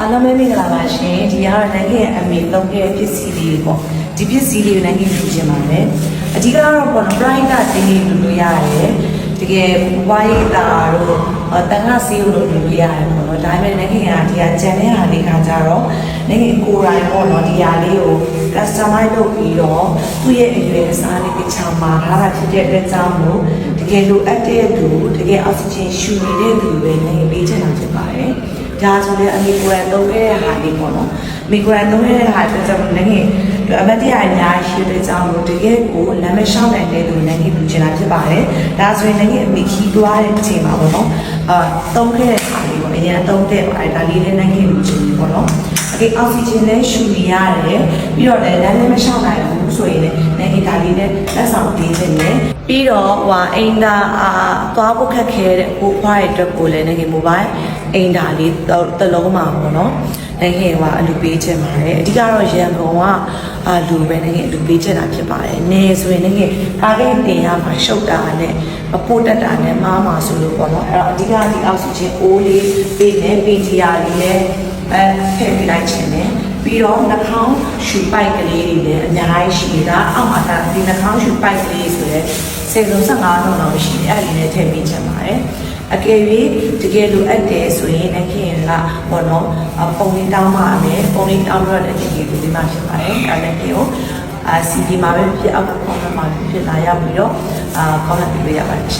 အားလုံးပဲမင်္ဂလာပါရှင်ဒီကတော့နိုင်ငံရဲ့အမေလုံခဲ့ပစ္စည်းလေးပေါ့ဒီပစ္စည်းလေးကိုနိုင်ငံယူခြင်းပါတယ်အဓိကတော့ပေါ့နော် pride ကတင်းနေလို့လို့ရတယ်တကယ်ဝိုင်းတာတို့တန်ခါစီးလို့လို့ရတယ်ပေါ့နော်ဒါပေမဲ့နိုင်ငံကဒီကဂျန်တဲ့ဟာလေးခါကြတော့နိုင်ငံကိုယ်တိုင်ပေါ့နော်ဒီဟာလေးကို customize လုပ်ပြီးတော့သူ့ရဲ့အရွယ်အစားလေးတစ်ချောင်းမှာထားတာဖြစ်တဲ့အတွက်ကြောင့်မို့တကယ်လိုအပ်တဲ့သူတကယ်အောက်ဆီဂျင်ရှူနေတဲ့သူပဲနိုင်ငံပေးချင်တာဖြစ်ပါတယ် ဒါဆိုလည်းအမေကိုယ်တိုင်သုံးခဲ့တဲ့ဟာလေးပေါ့နော်အမေကိုယ်တိုင်သုံးခဲ့တဲ့ဟာအတွက်ကြောင့်လည်းအမတ်တရားအများကြီးရှိတဲ့ကြောင့်လို့တကယ်ကိုလမ်းမလျှောက်နိုင်တဲ့သူလည်းပြုချင်တာဖြစ်ပါတယ်ဒါဆိုရင်လည်းအမေခီးသွားတဲ့အချိန်မှာပေါ့နော်အာသုံးခဲ့တဲ့ဟာလေးပေါ့အရင်သုံးတဲ့ပါတယ်ဒါလေးလည်းနိုင်ငံပြုချင်တယ်ပေါ့နော် အကေအောက်ဆီဂျင်လည်းရှူနေရတယ်ပြီးတော့လည်းလမ်းလည်းမလျှောက်နိုင်ဘူးဆိုရင်လည်းနိုင်ငံဒါလေးနဲ့လက်ဆောင်ပေးခြင်းနဲ့ပြီးတော့ဟိုအိမ်သာအာသွားဖို့ခက်ခဲတဲ့ကိုဖွားရဲ့အတွက်ကိုလည်းနိုင်ငံမိုဘိုင်းအိမ်သာလေးတလုံးမှာပေါ့နော်နိုင်ငံကအလူပေးခြင်းပါတယ်အဓိကတော့ရန်ကုန်ကအလူပဲနိုင်ငံအလူပေးခြင်းတာဖြစ်ပါတယ်နေဆိုရင်နိုင်ငံကားကိတ်တင်ရမှာရှုပ်တာနဲ့မပို့တတ်တာနဲ့မားမှာဆိုလို့ပေါ့နော်အဲ့တော့အဓိကဒီအောက်ဆီဂျင်အိုးလေးပေးနေပင်တီယာလေးနဲ့ အဲထည့်ပေးလိုက်ခြင်းနဲ့ပြီးတော့နှာခေါင်းရှူပိုက်ကလေးတွေလည်းအများကြီးရှိနေတာအောက်မှာဒါဒီနှာခေါင်းရှူပိုက်ကလေးဆိုရဲစေစုံ15လုံးလောက်ရှိတယ်အဲ့ဒီနဲ့ထည့်ပေးချင်ပါတယ်အကယ်၍တကယ်လိုအပ်တယ်ဆိုရင်အခင်ကဘောနော်ပုံလေးတောင်းပါမယ်ပုံလေးတောင်းတော့လည်းဒီလိုဒီမှာဖြစ်ပါတယ်အဲ့ဒါကိုအာစီဒီမှာပဲဖြစ်အောက် comment မှာဖြစ်လာရပြီးတော့အာ comment ပေးရပါတယ်